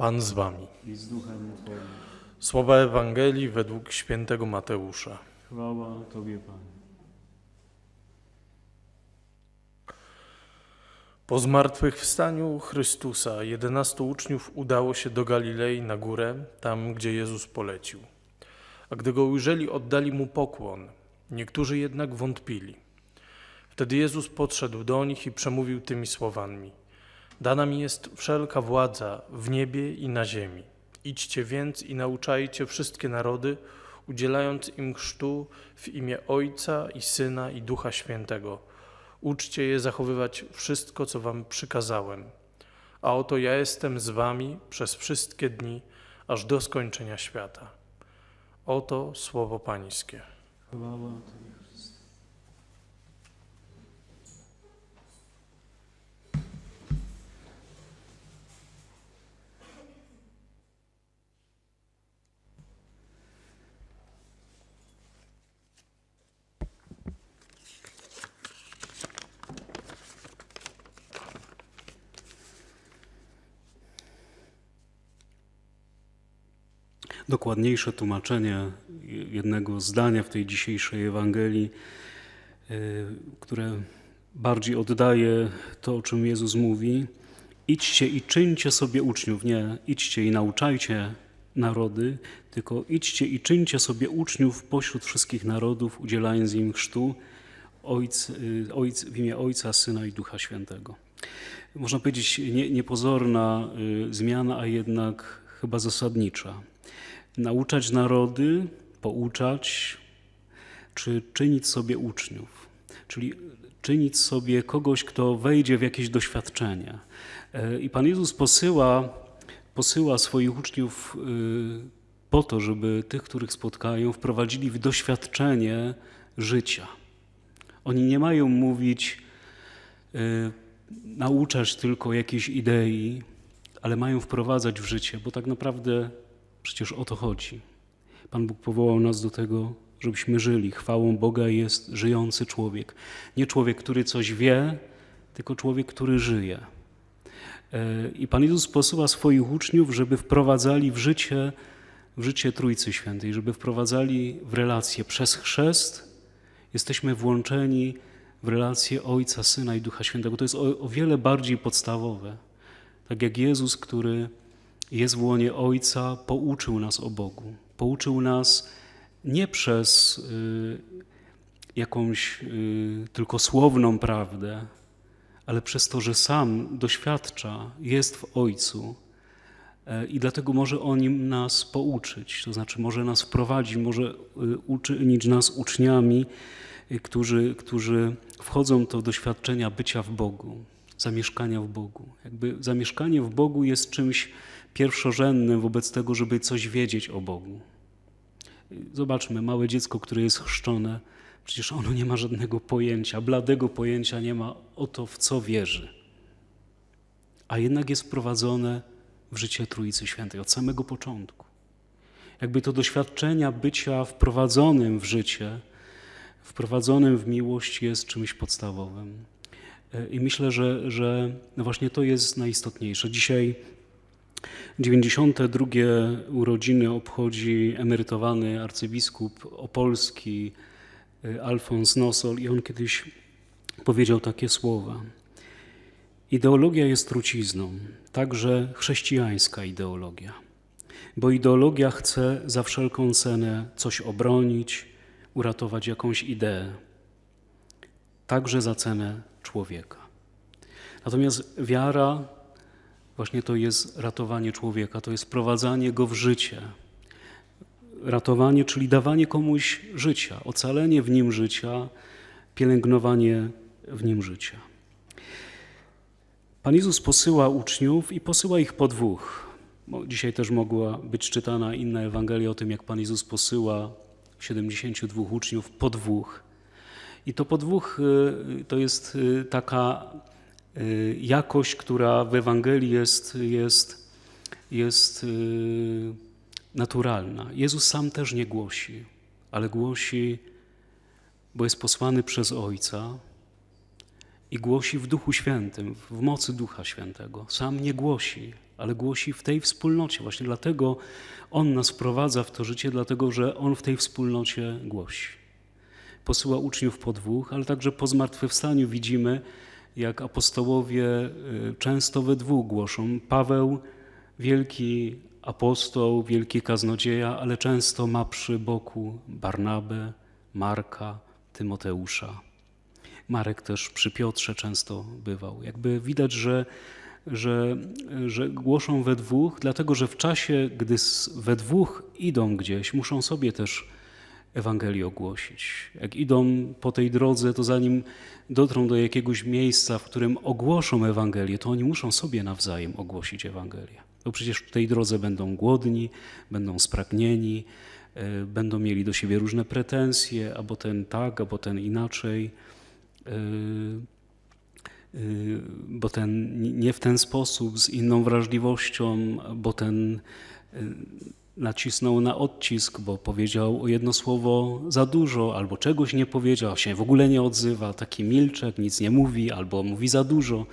Pan z wami. i z duchem Twoim. Słowa Ewangelii według świętego Mateusza. Chwała Tobie, Panie. Po zmartwychwstaniu Chrystusa jedenastu uczniów udało się do Galilei na górę, tam gdzie Jezus polecił. A gdy go ujrzeli, oddali mu pokłon. Niektórzy jednak wątpili. Wtedy Jezus podszedł do nich i przemówił tymi słowami: Dana mi jest wszelka władza w niebie i na ziemi. Idźcie więc i nauczajcie wszystkie narody, udzielając im chrztu w imię Ojca i Syna i Ducha Świętego. Uczcie je zachowywać wszystko, co wam przykazałem. A oto ja jestem z wami przez wszystkie dni, aż do skończenia świata. Oto słowo Pańskie. Chwała Tobie, dokładniejsze tłumaczenie jednego zdania w tej dzisiejszej Ewangelii, y, które bardziej oddaje to, o czym Jezus mówi. Idźcie i czyńcie sobie uczniów, nie idźcie i nauczajcie narody, tylko idźcie i czyńcie sobie uczniów pośród wszystkich narodów, udzielając im chrztu ojc, y, ojc, w imię Ojca, Syna i Ducha Świętego. Można powiedzieć nie, niepozorna y, zmiana, a jednak chyba zasadnicza nauczać narody, pouczać, czy czynić sobie uczniów, czyli czynić sobie kogoś, kto wejdzie w jakieś doświadczenie. E, I Pan Jezus posyła, posyła swoich uczniów y, po to, żeby tych, których spotkają, wprowadzili w doświadczenie życia. Oni nie mają mówić, y, nauczać tylko jakiejś idei, ale mają wprowadzać w życie, bo tak naprawdę Przecież o to chodzi. Pan Bóg powołał nas do tego, żebyśmy żyli. Chwałą Boga jest żyjący człowiek. Nie człowiek, który coś wie, tylko człowiek, który żyje. E, I Pan Jezus posyła swoich uczniów, żeby wprowadzali w życie, w życie Trójcy Świętej, żeby wprowadzali w relacje przez chrzest. Jesteśmy włączeni w relacje Ojca, Syna i Ducha Świętego. To jest o, o wiele bardziej podstawowe. Tak jak Jezus, który jest w łonie Ojca, pouczył nas o Bogu. Pouczył nas nie przez y, jakąś y, tylko słowną prawdę, ale przez to, że sam doświadcza, jest w Ojcu e, i dlatego może o nim nas pouczyć, to znaczy może nas wprowadzić, może y, uczynić nas uczniami, y, którzy, którzy wchodzą do doświadczenia bycia w Bogu, zamieszkania w Bogu. Jakby zamieszkanie w Bogu jest czymś pierwszorzędnym wobec tego, żeby coś wiedzieć o Bogu. Zobaczmy, małe dziecko, które jest chrzczone, przecież ono nie ma żadnego pojęcia, bladego pojęcia nie ma o to, w co wierzy. A jednak jest wprowadzone w życie Trójcy Świętej od samego początku. Jakby to doświadczenia bycia wprowadzonym w życie, wprowadzonym w miłość jest czymś podstawowym. I myślę, że, że właśnie to jest najistotniejsze. Dzisiaj 92 urodziny obchodzi emerytowany arcybiskup opolski y, Alfons Nosol i on kiedyś powiedział takie słowa. Ideologia jest trucizną, także chrześcijańska ideologia, bo ideologia chce za wszelką cenę coś obronić, uratować jakąś ideę, także za cenę człowieka. Natomiast wiara Właśnie to jest ratowanie człowieka, to jest wprowadzanie go w życie. Ratowanie, czyli dawanie komuś życia, ocalenie w nim życia, pielęgnowanie w nim życia. Pan Jezus posyła uczniów i posyła ich po dwóch. Dzisiaj też mogła być czytana inna Ewangelia o tym, jak Pan Jezus posyła 72 uczniów po dwóch. I to po dwóch y, to jest y, taka jakość, która w Ewangelii jest, jest, jest y, naturalna. Jezus sam też nie głosi, ale głosi, bo jest posłany przez Ojca i głosi w Duchu Świętym, w mocy Ducha Świętego. Sam nie głosi, ale głosi w tej wspólnocie. Właśnie dlatego On nas wprowadza w to życie, dlatego że On w tej wspólnocie głosi. Posyła uczniów po dwóch, ale także po zmartwychwstaniu widzimy, jak apostołowie y, często we dwóch głoszą. Paweł, wielki apostoł, wielki kaznodzieja, ale często ma przy boku Barnabę, Marka, Tymoteusza. Marek też przy Piotrze często bywał. Jakby widać, że, że, że głoszą we dwóch, dlatego że w czasie, gdy we dwóch idą gdzieś, muszą sobie też Ewangelię ogłosić. Jak idą po tej drodze, to zanim dotrą do jakiegoś miejsca, w którym ogłoszą Ewangelię, to oni muszą sobie nawzajem ogłosić Ewangelię. Bo przecież w tej drodze będą głodni, będą spragnieni, e, będą mieli do siebie różne pretensje, albo ten tak, albo ten inaczej, e, e, bo ten nie w ten sposób, z inną wrażliwością, bo ten nacisnął na odcisk, bo powiedział o jedno słowo za dużo, albo czegoś nie powiedział, się w ogóle nie odzywa, taki milczek, nic nie mówi, albo mówi za dużo.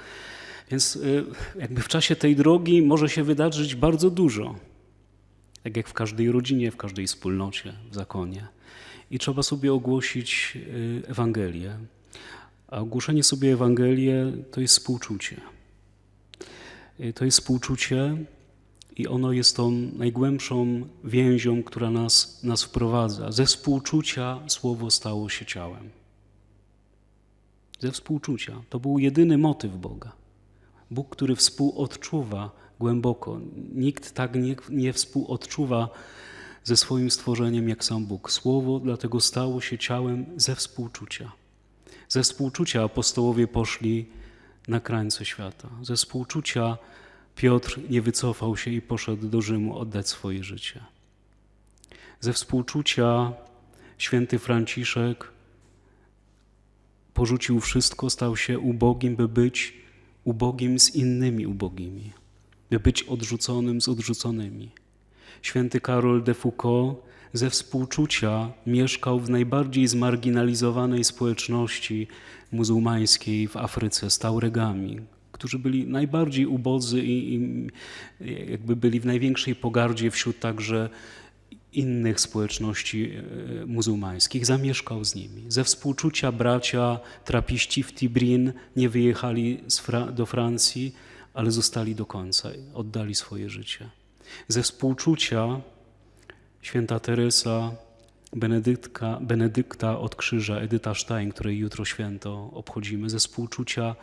Więc y, jakby w czasie tej drogi może się wydarzyć bardzo dużo. Tak jak w każdej rodzinie, w każdej wspólnocie, w zakonie. I trzeba sobie ogłosić y, Ewangelię. A ogłoszenie sobie Ewangelii to jest współczucie. Y, To jest współczucie i ono jest tą najgłębszą więzią, która nas, nas wprowadza. Ze współczucia słowo stało się ciałem. Ze współczucia. To był jedyny motyw Boga. Bóg, który współodczuwa głęboko. Nikt tak nie, nie współodczuwa ze swoim stworzeniem jak sam Bóg. Słowo dlatego stało się ciałem ze współczucia. Ze współczucia apostołowie poszli na krańce świata. Ze współczucia Piotr nie wycofał się i poszedł do Rzymu oddać swoje życie. Ze współczucia święty Franciszek porzucił wszystko, stał się ubogim, by być ubogim z innymi ubogimi, by być odrzuconym z odrzuconymi. Święty Karol de Foucault ze współczucia mieszkał w najbardziej zmarginalizowanej społeczności muzułmańskiej w Afryce z Tauregami, którzy byli najbardziej ubodzy i, i jakby byli w największej pogardzie wśród także innych społeczności e, muzułmańskich, zamieszkał z nimi. Ze współczucia bracia trapiści w Tibrin nie wyjechali Fra- do Francji, ale zostali do końca, oddali swoje życie. Ze współczucia święta Teresa, Benedyktka, Benedykta od krzyża, Edyta Stein, której jutro święto obchodzimy, ze współczucia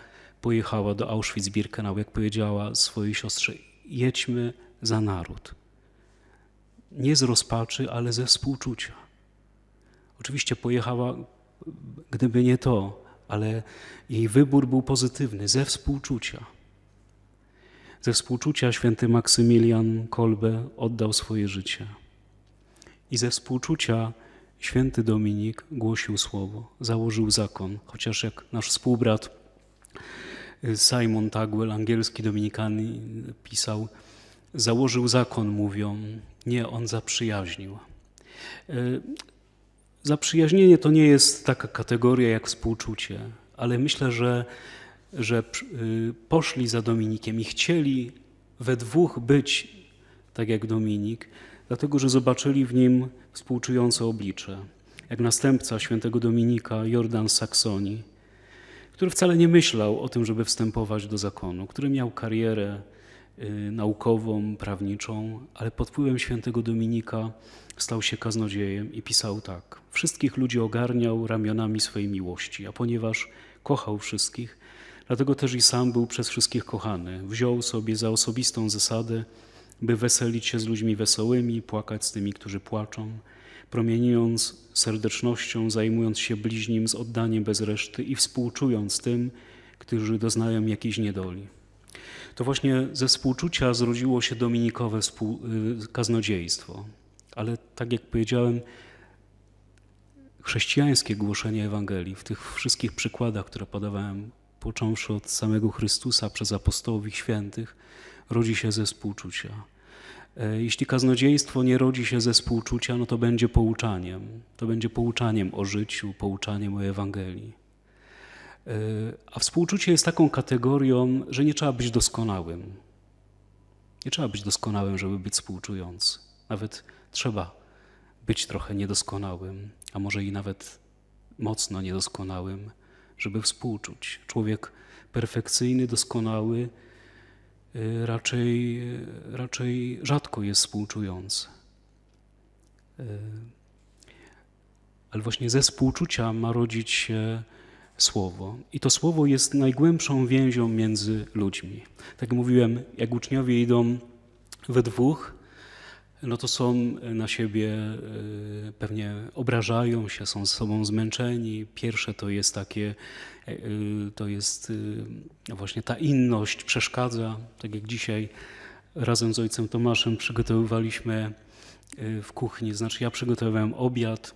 pojechała do Auschwitz-Birkenau, jak powiedziała swojej siostrze, jedźmy za naród. Nie z rozpaczy, ale ze współczucia. Oczywiście pojechała, gdyby nie to, ale jej wybór był pozytywny, ze współczucia. Ze współczucia święty Maksymilian Kolbe oddał swoje życie. I ze współczucia święty Dominik głosił słowo, założył zakon, chociaż jak nasz współbrat Simon Tagwell, angielski dominikany, pisał, założył zakon, mówią, nie, on zaprzyjaźnił. Y, Zaprzyjaźnienie to nie jest taka kategoria jak współczucie, ale myślę, że, że y, poszli za Dominikiem i chcieli we dwóch być tak jak Dominik, dlatego że zobaczyli w nim współczujące oblicze. Jak następca świętego Dominika, Jordan z Saksonii, który wcale nie myślał o tym, żeby wstępować do zakonu, który miał karierę y, naukową, prawniczą, ale pod wpływem świętego Dominika stał się kaznodziejem i pisał tak: Wszystkich ludzi ogarniał ramionami swojej miłości, a ponieważ kochał wszystkich, dlatego też i sam był przez wszystkich kochany. Wziął sobie za osobistą zasadę, by weselić się z ludźmi wesołymi, płakać z tymi, którzy płaczą, promieniując serdecznością, zajmując się bliźnim z oddaniem bez reszty i współczując tym, którzy doznają jakiejś niedoli. To właśnie ze współczucia zrodziło się dominikowe y, kaznodziejstwo. Ale tak jak powiedziałem, chrześcijańskie głoszenie Ewangelii w tych wszystkich przykładach, które podawałem, począwszy od samego Chrystusa przez apostołów i świętych, rodzi się ze współczucia. E, Jeśli kaznodziejstwo nie rodzi się ze współczucia, no to będzie pouczaniem. To będzie pouczaniem o życiu, pouczaniem o Ewangelii. E, A współczucie jest taką kategorią, że nie trzeba być doskonałym. Nie trzeba być doskonałym, żeby być współczujący. Nawet trzeba być trochę niedoskonałym, a może i nawet mocno niedoskonałym, żeby współczuć. Człowiek perfekcyjny, doskonały raczej, y, raczej rzadko jest współczujący. Y, Ale właśnie ze współczucia ma rodzić się słowo. I to słowo jest najgłębszą więzią między ludźmi. Tak jak mówiłem, jak uczniowie idą we dwóch, no to są na siebie, y, pewnie obrażają się, są ze sobą zmęczeni. Pierwsze to jest takie, y, to jest no właśnie ta inność przeszkadza. Tak jak dzisiaj razem z ojcem Tomaszem przygotowywaliśmy y, w kuchni, znaczy ja przygotowałem obiad,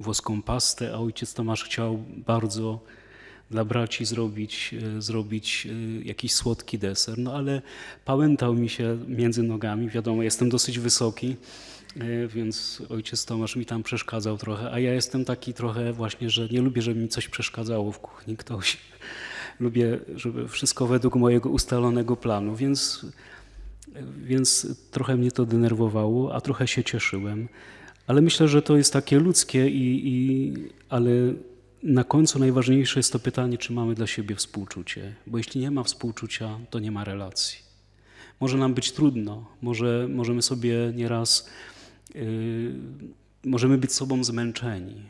włoską pastę, a ojciec Tomasz chciał bardzo dla braci zrobić, e, zrobić e, jakiś słodki deser, no ale pałętał mi się między nogami, wiadomo, jestem dosyć wysoki, e, więc ojciec Tomasz mi tam przeszkadzał trochę, a ja jestem taki trochę właśnie, że nie lubię, żeby mi coś przeszkadzało w kuchni, ktoś. Lubię, żeby wszystko według mojego ustalonego planu, więc, więc trochę mnie to denerwowało, a trochę się cieszyłem. Ale myślę, że to jest takie ludzkie, i, i, ale na końcu najważniejsze jest to pytanie, czy mamy dla siebie współczucie. Bo jeśli nie ma współczucia, to nie ma relacji. Może nam być trudno, może możemy sobie nieraz, możemy być sobą zmęczeni,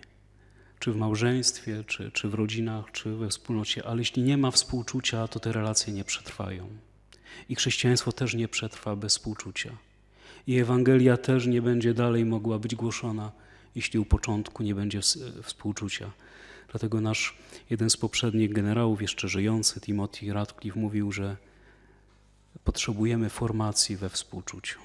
czy w małżeństwie, czy, czy w rodzinach, czy we wspólnocie, ale jeśli nie ma współczucia, to te relacje nie przetrwają. I chrześcijaństwo też nie przetrwa bez współczucia. I Ewangelia też nie będzie dalej mogła być głoszona, jeśli u początku nie będzie ws- współczucia. Dlatego nasz jeden z poprzednich generałów, jeszcze żyjący, Timothy Radcliffe, mówił, że potrzebujemy formacji we współczuciu.